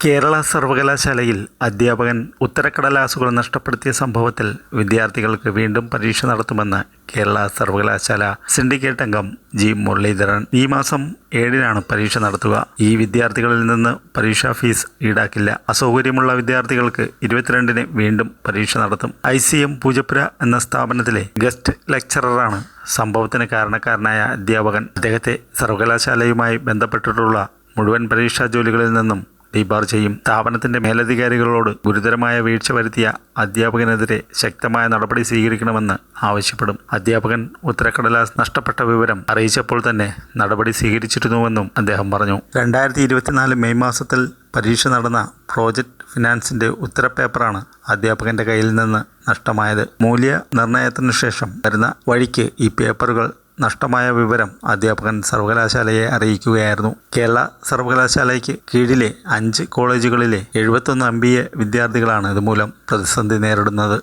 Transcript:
കേരള സർവകലാശാലയിൽ അധ്യാപകൻ ഉത്തരക്കടലാസുകൾ നഷ്ടപ്പെടുത്തിയ സംഭവത്തിൽ വിദ്യാർത്ഥികൾക്ക് വീണ്ടും പരീക്ഷ നടത്തുമെന്ന് കേരള സർവകലാശാല സിൻഡിക്കേറ്റ് അംഗം ജി മുരളീധരൻ. ഈ മാസം ഏഴിനാണ് പരീക്ഷ നടത്തുക. ഈ വിദ്യാർത്ഥികളിൽ നിന്ന് പരീക്ഷാ ഫീസ് ഈടാക്കില്ല. അസൗകര്യമുള്ള വിദ്യാർത്ഥികൾക്ക് ഇരുപത്തിരണ്ടിന് വീണ്ടും പരീക്ഷ നടത്തും. ഐ സി എം പൂജപ്പുര എന്ന സ്ഥാപനത്തിലെ ഗസ്റ്റ് ലെക്ചററാണ് സംഭവത്തിന് കാരണക്കാരനായ അധ്യാപകൻ. അദ്ദേഹത്തെ സർവകലാശാലയുമായി ബന്ധപ്പെട്ടിട്ടുള്ള മുഴുവൻ പരീക്ഷാ ജോലികളിൽ നിന്നും ഡീബാർ ചെയ്യും. സ്ഥാപനത്തിന്റെ മേലധികാരികളോട് ഗുരുതരമായ വീഴ്ച വരുത്തിയ അധ്യാപകനെതിരെ ശക്തമായ നടപടി സ്വീകരിക്കണമെന്ന് ആവശ്യപ്പെടും. അധ്യാപകൻ ഉത്തരക്കടലാസ് നഷ്ടപ്പെട്ട വിവരം അറിയിച്ചപ്പോൾ തന്നെ നടപടി സ്വീകരിച്ചിരുന്നുവെന്നും അദ്ദേഹം പറഞ്ഞു. രണ്ടായിരത്തി ഇരുപത്തിനാല് മെയ് മാസത്തിൽ പരീക്ഷ നടന്ന പ്രോജക്റ്റ് ഫിനാൻസിന്റെ ഉത്തരപേപ്പറാണ് അധ്യാപകന്റെ കയ്യിൽ നിന്ന് നഷ്ടമായത്. മൂല്യ നിർണയത്തിനു ശേഷം വരുന്ന വഴിക്ക് ഈ പേപ്പറുകൾ നഷ്ടമായ വിവരം അധ്യാപകൻ സർവകലാശാലയെ അറിയിക്കുകയായിരുന്നു. കേരള സർവകലാശാലയ്ക്ക് കീഴിലെ അഞ്ച് കോളേജുകളിലെ എഴുപത്തൊന്ന് എം ബി എ വിദ്യാർത്ഥികളാണ് ഇതുമൂലം പ്രതിസന്ധി നേരിടുന്നത്.